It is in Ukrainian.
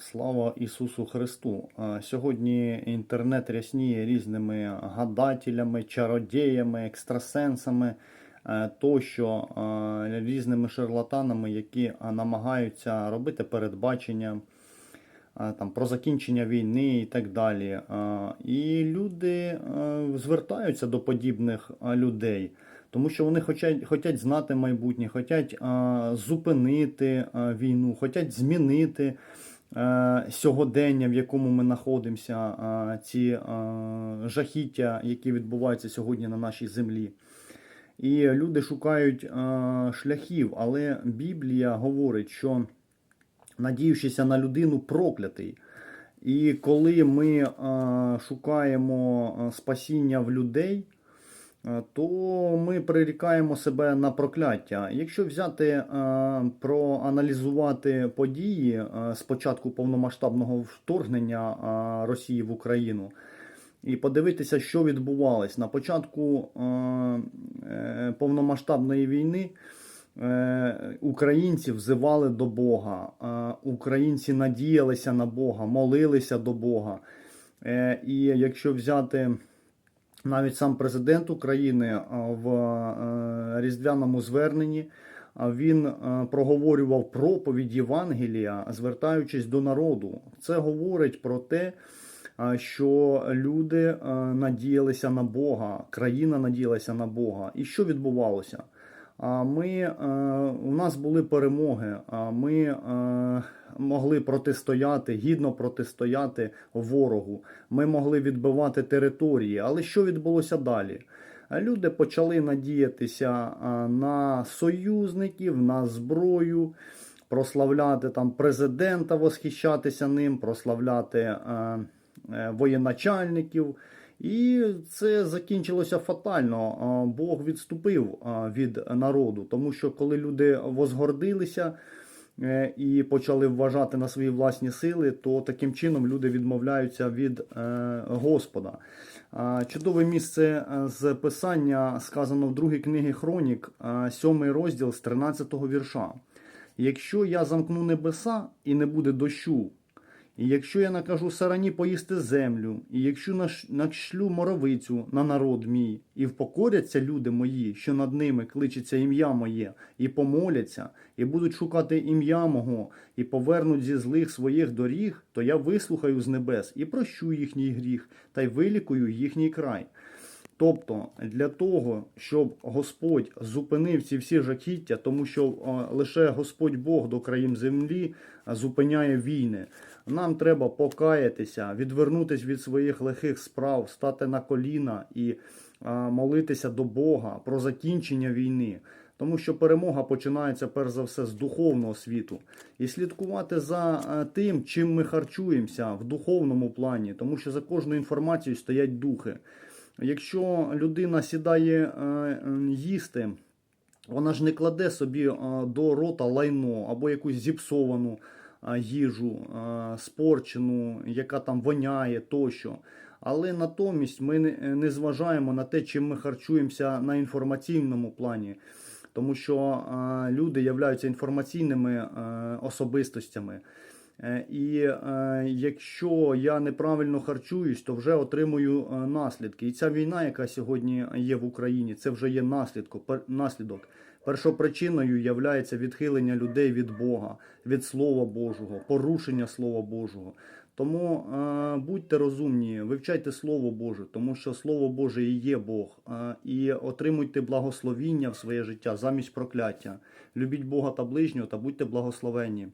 Слава Ісусу Христу! Сьогодні інтернет рясніє різними гадателями, чародіями, екстрасенсами е, тощо різними шарлатанами, які намагаються робити передбачення там, про закінчення війни і так далі. І люди е, звертаються до подібних людей. Тому що вони хочуть, хочуть знати майбутнє, хочуть а, зупинити а, війну, хочуть змінити сьогодення, в якому ми знаходимося, ці жахіття, які відбуваються сьогодні на нашій землі. І люди шукають шляхів, але Біблія говорить, що надіючися на людину проклятий. І коли ми шукаємо спасіння в людей, то ми прирікаємо себе на прокляття. Якщо взяти проаналізувати події а, з початку повномасштабного вторгнення Росії в Україну. І подивитися, що відбувалось на початку е, е, повномасштабної війни. Е, Українці взивали до Бога, е, українці надіялися на Бога, молилися до Бога. Е, І якщо взяти навіть сам президент України е, в е, різдвяному зверненні, він е, проговорював проповідь Євангелія, звертаючись до народу. Це говорить про те, що люди надіялися на Бога, країна надіялася на Бога. І що відбувалося? Ми, е, у нас були перемоги, ми е, могли протистояти, гідно протистояти ворогу. Ми могли відбивати території. Але що відбулося далі? Люди почали надіятися на союзників, на зброю, прославляти там президента, восхищатися ним, прославляти е, е, воєначальників. І це закінчилося фатально. Бог відступив від народу, тому що коли люди возгордилися е, і почали вважати на свої власні сили, то таким чином люди відмовляються від е, Господа. Чудове місце е, з писання сказано в другій книгі Хронік, е, сьомий розділ з 13 вірша. Якщо я замкну небеса і не буде дощу, і якщо я накажу сарані поїсти землю, і якщо наш- нашлю моровицю на народ мій, і впокоряться люди мої, що над ними кличеться ім'я моє, і помоляться, і будуть шукати ім'я мого, і повернуть зі злих своїх доріг, то я вислухаю з небес і прощу їхній гріх, та й вилікую їхній край. Тобто для того, щоб Господь зупинив ці всі жахіття, тому що е, лише Господь Бог до країн землі е, зупиняє війни. Нам треба покаятися, відвернутися від своїх лихих справ, стати на коліна і е, молитися до Бога про закінчення війни. Тому що перемога починається перш за все з духовного світу, і слідкувати за тим, чим ми харчуємося в духовному плані, тому що за кожною інформацією стоять духи. Якщо людина сідає е, їсти, вона ж не кладе собі е, до рота лайно або якусь зіпсовану е, їжу, спорчену, яка там воняє тощо. Але натомість ми не, зважаємо на те, чим ми харчуємося на інформаційному плані. Тому що люди являються інформаційними особистостями. Е, І е, якщо я неправильно харчуюсь, то вже отримую е, наслідки. І ця війна, яка сьогодні є в Україні, це вже є наслідок. Першопричиною є відхилення людей від Бога, від Слова Божого, порушення Слова Божого. Тому е, будьте розумні, вивчайте Слово Боже, тому що Слово Боже і є Бог. Е, і отримуйте благословіння в своє життя замість прокляття. Любіть Бога та ближнього та будьте благословенні.